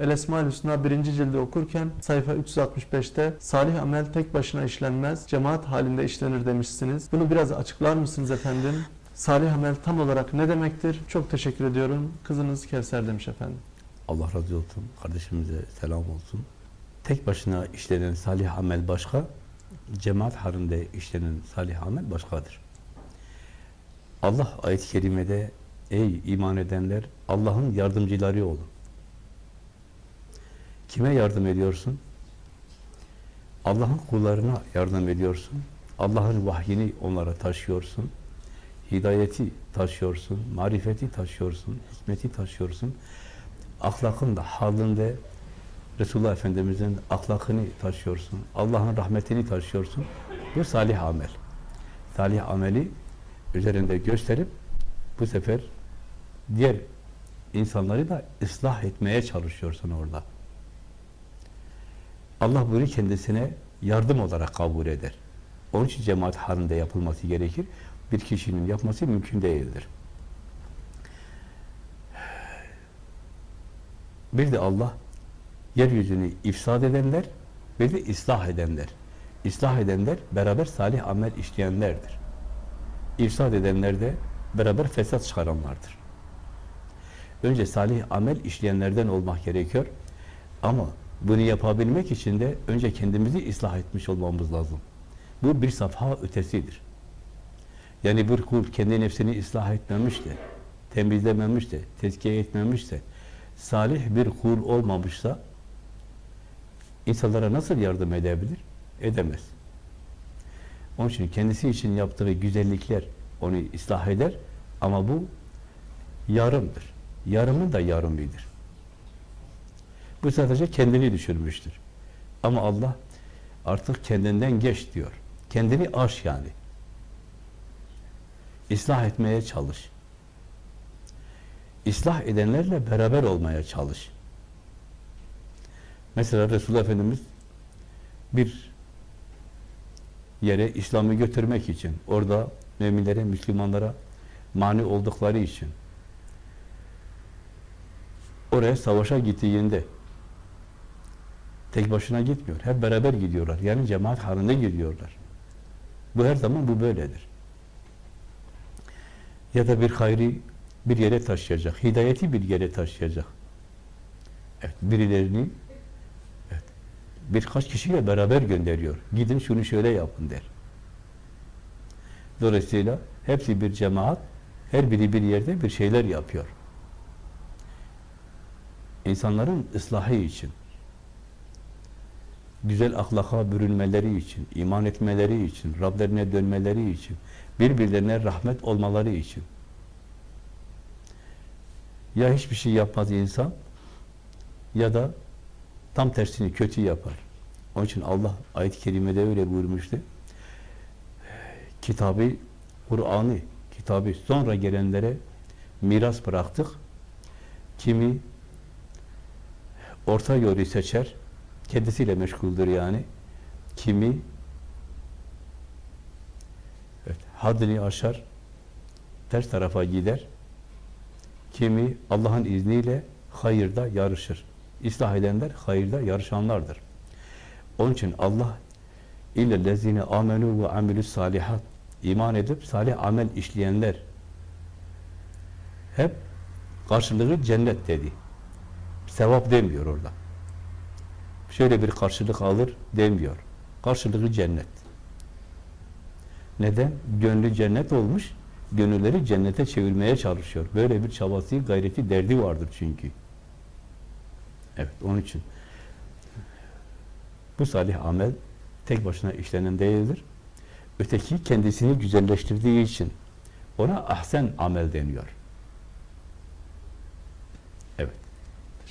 El Esmaül Hüsna 1. cildi okurken sayfa 365'te salih amel tek başına işlenmez, cemaat halinde işlenir demişsiniz. Bunu biraz açıklar mısınız efendim? Salih amel tam olarak ne demektir? Çok teşekkür ediyorum. Kızınız Kevser demiş efendim. Allah razı olsun. Kardeşimize selam olsun. Tek başına işlenen salih amel başka, cemaat halinde işlenen salih amel başkadır. Allah ayet-i kerimede ey iman edenler Allah'ın yardımcıları olun. Kime yardım ediyorsun? Allah'ın kullarına yardım ediyorsun. Allah'ın vahyini onlara taşıyorsun. Hidayeti taşıyorsun, marifeti taşıyorsun, hikmeti taşıyorsun. Ahlakın da, halinde Resulullah Efendimiz'in ahlakını taşıyorsun. Allah'ın rahmetini taşıyorsun. Bu salih amel. Salih ameli üzerinde gösterip bu sefer diğer insanları da ıslah etmeye çalışıyorsun orada. Allah bunu kendisine yardım olarak kabul eder. Onun için cemaat halinde yapılması gerekir. Bir kişinin yapması mümkün değildir. Bir de Allah yeryüzünü ifsad edenler ve de ıslah edenler. İslah edenler beraber salih amel işleyenlerdir. İfsad edenler de beraber fesat çıkaranlardır. Önce salih amel işleyenlerden olmak gerekiyor. Ama bunu yapabilmek için de önce kendimizi ıslah etmiş olmamız lazım. Bu bir safha ötesidir. Yani bir kul kendi nefsini ıslah etmemiş de, temizlememiş de, tezkiye etmemiş de, salih bir kul olmamışsa insanlara nasıl yardım edebilir? Edemez. Onun için kendisi için yaptığı güzellikler onu ıslah eder ama bu yarımdır. Yarımın da yarımıdır. Bu sadece kendini düşürmüştür. Ama Allah artık kendinden geç diyor. Kendini aş yani. İslah etmeye çalış. İslah edenlerle beraber olmaya çalış. Mesela Resulullah Efendimiz bir yere İslam'ı götürmek için, orada müminlere, Müslümanlara mani oldukları için oraya savaşa gittiğinde tek başına gitmiyor. Hep beraber gidiyorlar. Yani cemaat halinde gidiyorlar. Bu her zaman bu böyledir. Ya da bir hayri bir yere taşıyacak. Hidayeti bir yere taşıyacak. Evet, birilerini evet, birkaç kişiyle beraber gönderiyor. Gidin şunu şöyle yapın der. Dolayısıyla hepsi bir cemaat, her biri bir yerde bir şeyler yapıyor. İnsanların ıslahı için, güzel ahlaka bürünmeleri için, iman etmeleri için, Rablerine dönmeleri için, birbirlerine rahmet olmaları için. Ya hiçbir şey yapmaz insan ya da tam tersini kötü yapar. Onun için Allah ayet-i kerimede öyle buyurmuştu. Kitabı, Kur'an'ı, kitabı sonra gelenlere miras bıraktık. Kimi orta yolu seçer, kendisiyle meşguldür yani. Kimi evet, haddini aşar, ters tarafa gider. Kimi Allah'ın izniyle hayırda yarışır. İslah edenler hayırda yarışanlardır. Onun için Allah illellezine amenu ve amilus salihat iman edip salih amel işleyenler hep karşılığı cennet dedi. Sevap demiyor orada. Şöyle bir karşılık alır demiyor. Karşılığı cennet. Neden? Gönlü cennet olmuş, gönülleri cennete çevirmeye çalışıyor. Böyle bir çabası, gayreti, derdi vardır çünkü. Evet, onun için bu salih amel tek başına işlenen değildir. Öteki kendisini güzelleştirdiği için ona ahsen amel deniyor.